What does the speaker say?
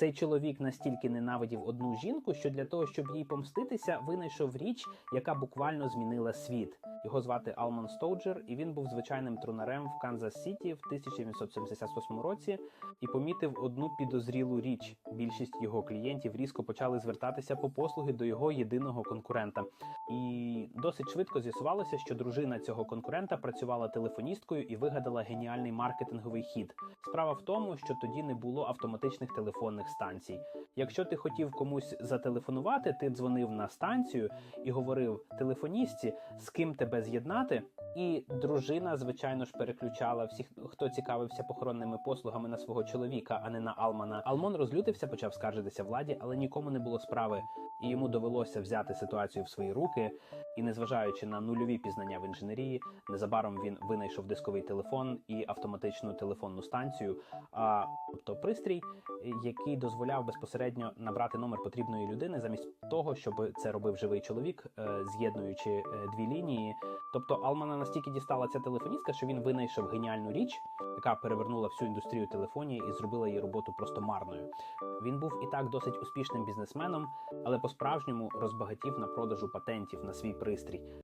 Цей чоловік настільки ненавидів одну жінку, що для того, щоб їй помститися, винайшов річ, яка буквально змінила світ. Його звати Алман Стоуджер, і він був звичайним трунарем в Канзас Сіті в 1878 році і помітив одну підозрілу річ. Більшість його клієнтів різко почали звертатися по послуги до його єдиного конкурента. І досить швидко з'ясувалося, що дружина цього конкурента працювала телефоністкою і вигадала геніальний маркетинговий хід. Справа в тому, що тоді не було автоматичних телефонних станцій. Якщо ти хотів комусь зателефонувати, ти дзвонив на станцію і говорив телефоністці, з ким тебе з'єднати. І дружина, звичайно ж, переключала всіх, хто цікавився похоронними послугами на свого чоловіка, а не на Алмана. Алмон розлютився, почав скаржитися владі, але нікому не було справи, і йому довелося взяти ситуацію в свої руки. І незважаючи на нульові пізнання в інженерії, незабаром він винайшов дисковий телефон і автоматичну телефонну станцію, а тобто пристрій, який дозволяв безпосередньо набрати номер потрібної людини, замість того, щоб це робив живий чоловік, е, з'єднуючи е, дві лінії. Тобто Алмана настільки дістала ця телефоністка, що він винайшов геніальну річ, яка перевернула всю індустрію телефонії і зробила її роботу просто марною. Він був і так досить успішним бізнесменом, але по-справжньому розбагатів на продажу патентів на свій пристрій.